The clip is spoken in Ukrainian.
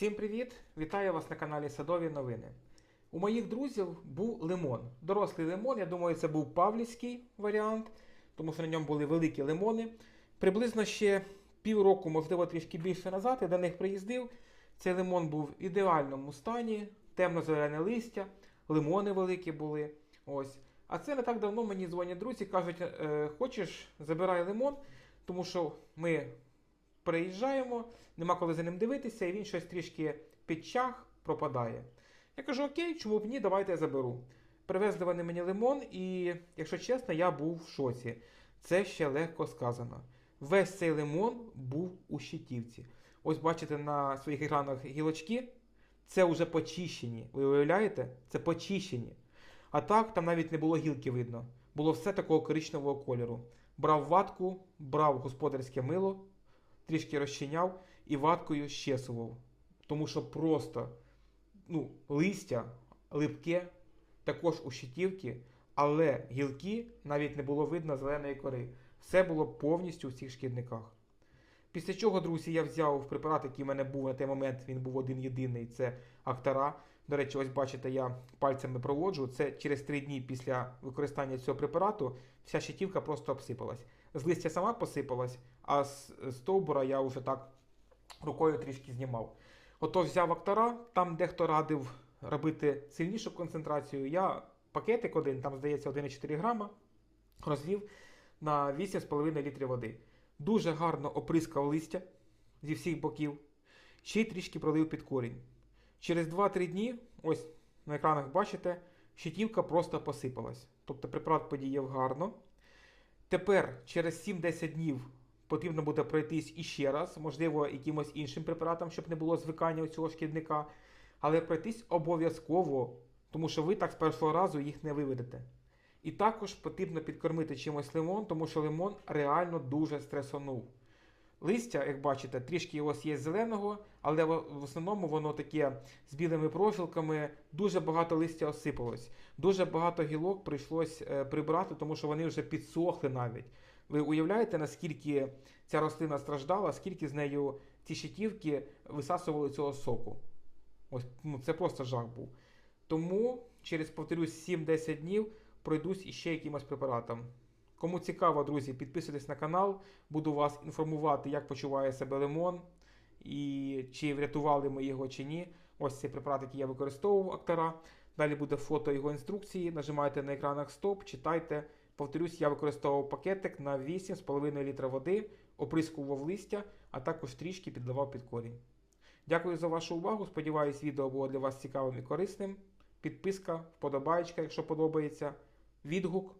Всім привіт! Вітаю вас на каналі Садові Новини. У моїх друзів був лимон. Дорослий лимон, я думаю, це був павлівський варіант, тому що на ньому були великі лимони. Приблизно ще півроку, можливо, трішки більше назад, я до них приїздив. Цей лимон був в ідеальному стані, темно-зелене листя, лимони великі були. Ось. А це не так давно мені дзвонять друзі, кажуть, «Е, хочеш, забирай лимон, тому що ми приїжджаємо, нема коли за ним дивитися, і він щось трішки підчах пропадає. Я кажу, окей, чому б ні, давайте я заберу. Привезли вони мені лимон, і, якщо чесно, я був в шоці. Це ще легко сказано. Весь цей лимон був у щитівці. Ось бачите на своїх екранах гілочки. Це вже почищені. Ви уявляєте? Це почищені. А так, там навіть не було гілки видно. Було все такого коричневого кольору. Брав ватку, брав господарське мило, трішки розчиняв і ваткою щесував. Тому що просто ну, листя липке, також у щитівки, але гілки навіть не було видно зеленої кори. Все було повністю в цих шкідниках. Після чого, друзі, я взяв препарат, який в мене був на той момент, він був один єдиний, це Актара. До речі, ось бачите, я пальцями проводжу. Це через три дні після використання цього препарату вся щитівка просто обсипалась. З листя сама посипалась, а з стовбура я вже так рукою трішки знімав. Ото взяв Актара, там дехто радив робити сильнішу концентрацію. Я пакетик один, там здається 1,4 грама, розвів на 8,5 літрів води. Дуже гарно оприскав листя зі всіх боків, ще й трішки пролив під корінь. Через 2-3 дні, ось на екранах бачите, щитівка просто посипалась. Тобто препарат подіяв гарно. Тепер, через 7-10 днів, потрібно буде пройтись іще раз, можливо, якимось іншим препаратом, щоб не було звикання у цього шкідника. Але пройтись обов'язково, тому що ви так з першого разу їх не виведете. І також потрібно підкормити чимось лимон, тому що лимон реально дуже стресонув. Листя, як бачите, трішки ось є зеленого, але в основному воно таке з білими профілками. Дуже багато листя осипалось. Дуже багато гілок прийшлось е, прибрати, тому що вони вже підсохли навіть. Ви уявляєте, наскільки ця рослина страждала, скільки з нею ці щитівки висасували цього соку? Ось ну, це просто жах був. Тому через, повторюсь, 7-10 днів пройдусь іще якимось препаратом. Кому цікаво, друзі, підписуйтесь на канал, буду вас інформувати, як почуває себе лимон і чи врятували ми його чи ні. Ось цей препарат, який я використовував актора. Далі буде фото його інструкції. Нажимайте на екранах стоп, читайте. Повторюсь, я використовував пакетик на 8,5 літра води, оприскував листя, а також трішки підливав під корінь. Дякую за вашу увагу. Сподіваюсь, відео було для вас цікавим і корисним. Підписка, вподобаєчка, якщо подобається, відгук.